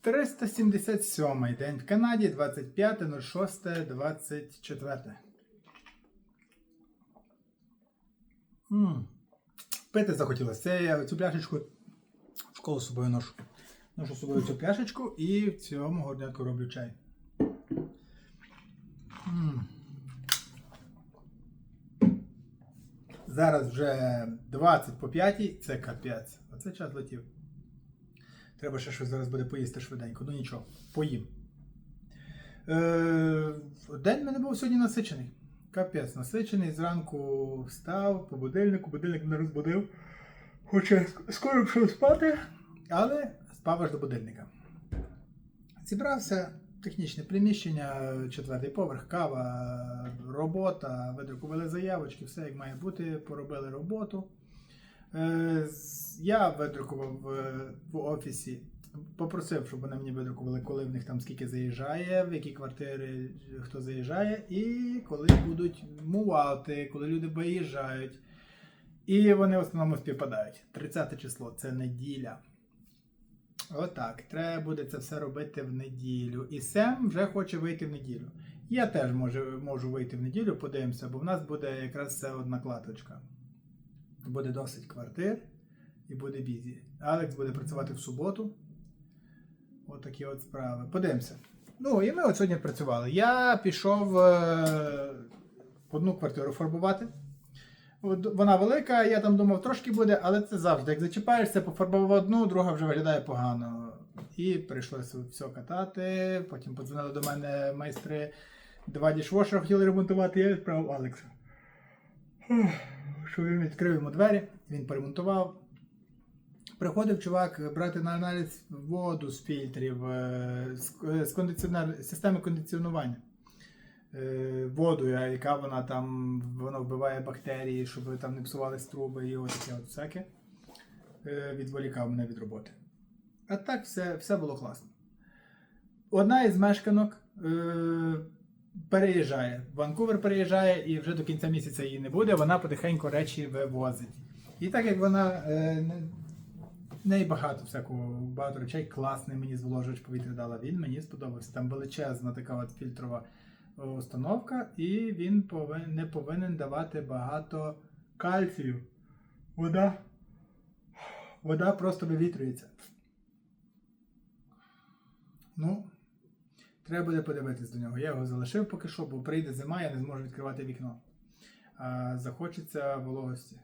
377 день в Канаді, 25.06.24. М. Пити захотілося. Це я цю пляшечку в школу з собою ношу. Ношу з собою цю пляшечку і в цьому горнятку роблю чай. М. Зараз вже 20 по 5, це капець. Оце час летів. Треба ще щось зараз буде поїсти швиденько. Ну нічого, поїм. Е, день в мене був сьогодні насичений. Капець, насичений. Зранку встав по будильнику, будильник мене розбудив. Хоча скоро пішов спати, але спав аж до будильника. Зібрався технічне приміщення, четвертий поверх, кава, робота, видрукували заявочки, все як має бути, поробили роботу. Е, Я видрукував е, в офісі, попросив, щоб вони мені видрукували, коли в них там скільки заїжджає, в які квартири хто заїжджає, і коли будуть мувати, коли люди виїжджають. І вони в основному співпадають. 30 число це неділя. Отак. Треба буде це все робити в неділю. І Сем вже хоче вийти в неділю. Я теж можу, можу вийти в неділю, подивимося, бо в нас буде якраз це одна клаточка. Буде досить квартир і буде бізі. Алекс буде працювати в суботу. От такі от справи. Подивимося. Ну, і ми от сьогодні працювали. Я пішов е, одну квартиру фарбувати. От Вона велика, я там думав, трошки буде, але це завжди. Як зачіпаєшся, пофарбував одну, друга вже виглядає погано. І прийшлося все катати. Потім подзвонили до мене майстри два дішвошера хотіли ремонтувати, я відправив Алекса. Що він відкрив йому двері, він поремонтував. Приходив чувак брати на аналіз воду з фільтрів, е, з, е, кондиціонер, системи кондиціонування. Е, Воду, яка вона там вона вбиває бактерії, щоб там не псувались труби і от таке от всяке. Е, Відволікав мене від роботи. А так все, все було класно. Одна із мешканок е, переїжджає. Ванкувер переїжджає і вже до кінця місяця її не буде, вона потихеньку речі вивозить. І так як вона е, в неї багато всякого, багато речей, класний мені зволожувач повітря дала. Він мені сподобався. Там величезна така от фільтрова установка, і він повин, не повинен давати багато кальцію. Вода. Вода просто вивітрюється. Ну, треба буде подивитись до нього. Я його залишив поки що, бо прийде зима, я не зможу відкривати вікно. А захочеться вологості.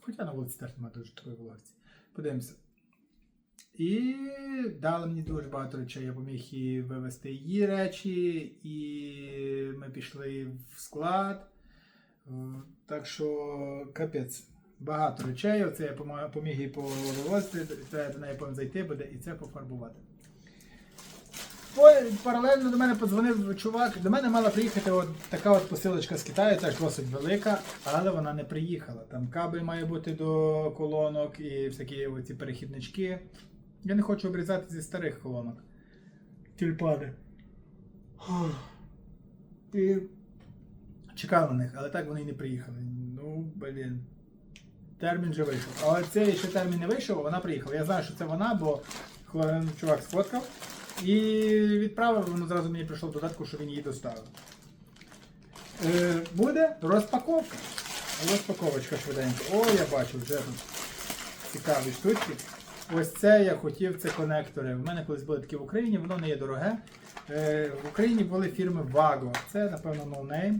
Хоча на вулиці теж немає дуже такої вологості. Подивимося. І дали мені дуже багато речей. Я поміг і вивезти її речі, і ми пішли в склад. Так що капець. Багато речей. Оце я поміг їй повивозити, треба до неї зайти буде і це пофарбувати. Паралельно до мене подзвонив чувак. До мене мала приїхати от така от посилочка з Китаю, теж досить велика, але вона не приїхала. Там кабель має бути до колонок і всякі оці перехіднички. Я не хочу обрізати зі старих колонок. Тюльпани. І чекав на них, але так вони і не приїхали. Ну, блін. Термін вже вийшов. Але цей ще термін не вийшов, вона приїхала. Я знаю, що це вона, бо чувак сфоткав. І відправив, воно зразу мені прийшло в додатку, що він її доставив. Е, буде розпаковка. Розпаковочка швиденько. О, я бачу вже тут цікаві штучки. Ось це я хотів, це конектори. В мене колись були такі в Україні, воно не є дороге. Е, в Україні були фірми Vago. Це, напевно, no name.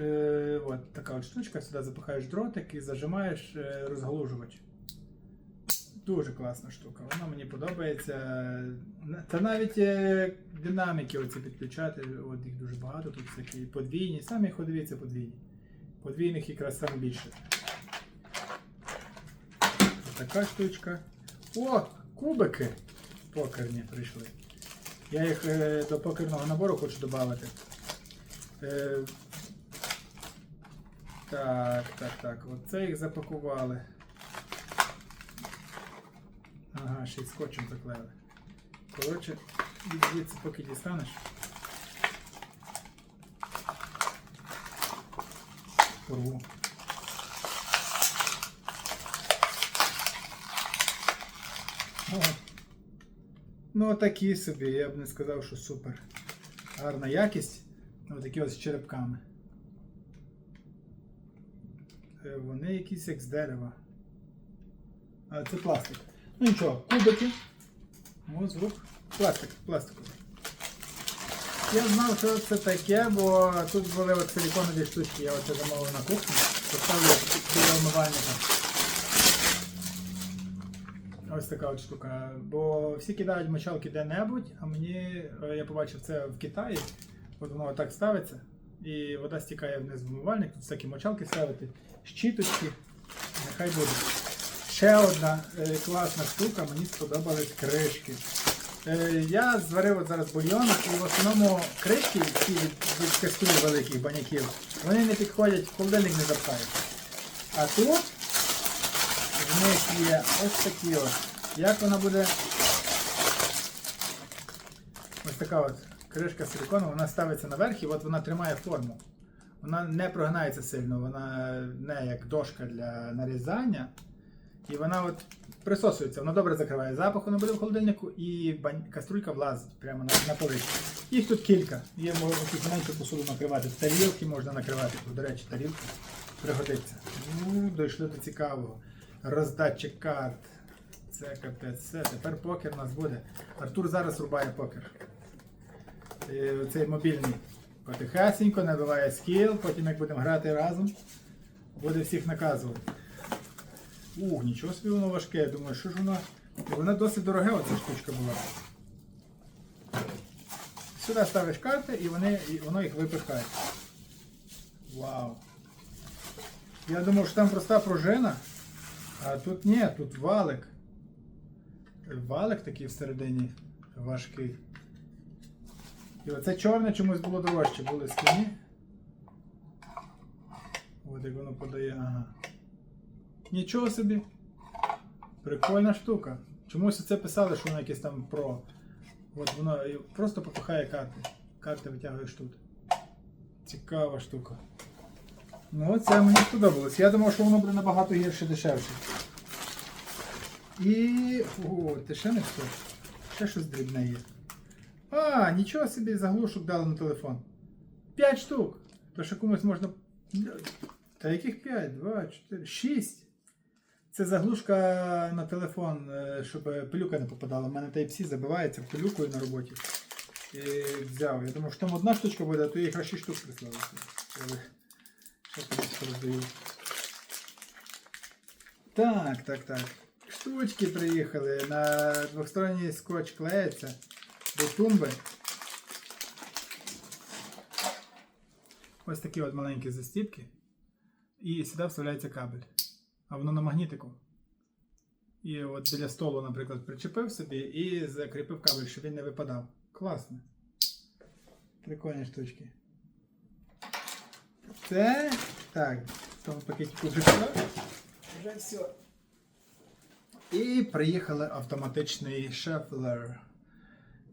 Е, от така от штучка, сюди запихаєш дротик і зажимаєш е, розгалужувач. Дуже класна штука. Вона мені подобається. Та навіть е, динаміки оці підключати, от їх дуже багато, тут всякі подвійні, самі ходові це подвійні. Подвійних якраз саме більше. Така штучка. О, кубики покерні прийшли. Я їх е, до покерного набору хочу додати. Е, так, так, так. Оце їх запакували. Ага, ще й скотчем заклеїли. Коротше, від звідси поки дістанеш. Порву. О, Ну, такі собі, я б не сказав, що супер. Гарна якість. Ось такі ось з черепками. Е, Вони якісь як з дерева. А це пластик. Ну нічого, кубики. Ось звук. Пластик, пластиковий. Я знав, що це таке, бо тут були от силіконові штучки, я оце замовив на кухні. Поставлю біля умивальника. Ось така от штука. Бо всі кидають мочалки де-небудь, а мені е, я побачив це в Китаї. От воно отак ставиться, і вода стікає вниз в умивальник, тут всякі мочалки ставити, щіточки, нехай буде. Ще одна е, класна штука, мені сподобались кришки. Е, я зварив от зараз бульйон, і в основному кришки ці від, кастрюль великих баняків, вони не підходять, холодильник не запхають. А тут в них є ось такі от. Як вона буде. Ось така от кришка силікону, вона ставиться наверх і от вона тримає форму. Вона не прогинається сильно, вона не як дошка для нарізання. І вона от присосується, вона добре закриває запаху, не буде в холодильнику, і бань... каструлька влазить прямо на, на поличку. Їх тут кілька. Є можна тут посуду накривати. Тарілки можна накривати. До речі, тарілки пригодиться. Ну, дійшли до цікавого. Роздатчик карт. Це капець. Все, тепер покер у нас буде. Артур зараз рубає покер. Е, Цей мобільний. Потихесенько набиває скіл, потім як будемо грати разом, буде всіх наказувати. Ух, нічого собі воно важке. Я думаю, що ж вона. Вона досить дороге, оця штучка була. Сюди ставиш карти і, вони, і воно їх випихає. Вау. Я думав, що там проста пружина, а тут ні, тут валик. Валик такий всередині важкий. І оце чорне чомусь було дорожче, були скляні. От як воно подає, ага. Нічого собі. Прикольна штука. Чомусь це писали, що воно якесь там про. От воно просто попихає карти. Карти витягуєш тут. Цікава штука. Ну, це мені сподобалось. Я думав, що воно буде набагато гірше дешевше. І. О, ти ще не все. Ще щось дрібне є. А, нічого собі заглушок дали на телефон. П'ять штук. То що комусь можна. Та яких п'ять? Два, чотири, шість. Це заглушка на телефон, е, щоб пилюка не попадала. У мене Type-C забивається пилюкою на роботі. І взяв. Я думав, що там одна штучка буде, а то їх аж 6 штук прислали. Ще роздаю. Так, так, так. Штучки приїхали. На двосторонній скотч клеїться до тумби. Ось такі от маленькі застіпки. І сюди вставляється кабель. А воно на магнітику. І от біля столу, наприклад, причепив собі і закріпив кабель, щоб він не випадав. Класно. Прикольні штучки. Це. Так, в тому пакетику вже все. Вже все. І приїхали автоматичний шефлер.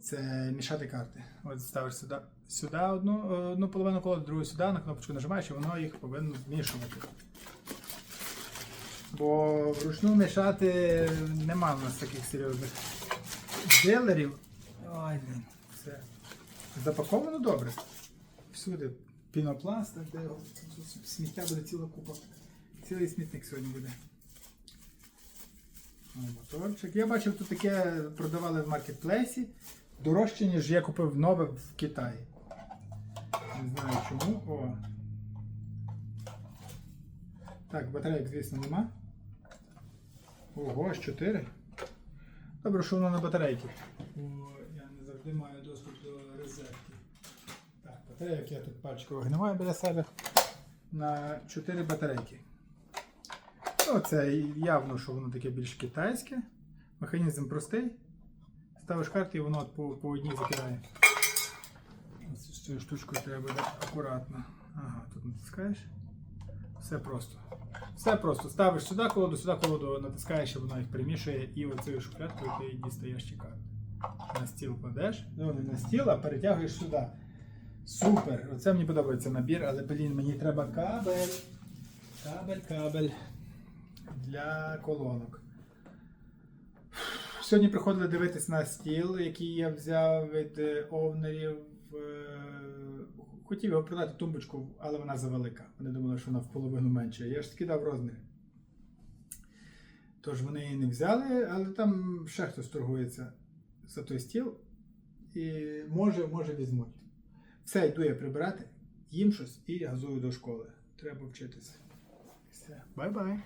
Це мішати карти. От ставиш сюди, сюди одну, одну половину кола, другу сюди, на кнопочку нажимаєш і воно їх повинно змішувати. Бо вручну мішати нема в нас таких серйозних дилерів. Ой, блін, все. Запаковано добре. Всюди пінопласт, де сміття буде ціла купа. Цілий смітник сьогодні буде. Моторчик. Я бачив, тут таке продавали в маркетплейсі. Дорожче, ніж я купив нове в Китаї. Не знаю чому. О. Так, батарейок, звісно, нема. Ого, аж 4. Добре, що воно на батарейки. Бо я не завжди маю доступ до розетки. Так, батарейок я тут пачку вигниваю біля себе на 4 батарейки. Ну, це явно, що воно таке більш китайське. Механізм простий. Ставиш карти і воно по, по одній закидає. Ось з цією треба буде акуратно. Ага, тут натискаєш. Все просто. Все просто. Ставиш сюди колоду, сюди колоду, натискаєш, і воно їх примішує, і оцею шухлядкою ти дістаєш ці карти. На стіл кладеш. Ну, не на стіл, а перетягуєш сюди. Супер! Оце мені подобається набір, але блін, мені треба кабель. Кабель, кабель для колонок. Сьогодні приходили дивитись на стіл, який я взяв від е, овнерів. Хотів його продати тумбочку, але вона завелика. Вони думали, що вона в половину менше. Я ж скидав розміри. Тож вони її не взяли, але там ще хтось торгується за той стіл. І може, може візьмуть. Все, йду я прибирати, їм щось і газую до школи. Треба вчитися. Все, бай-бай.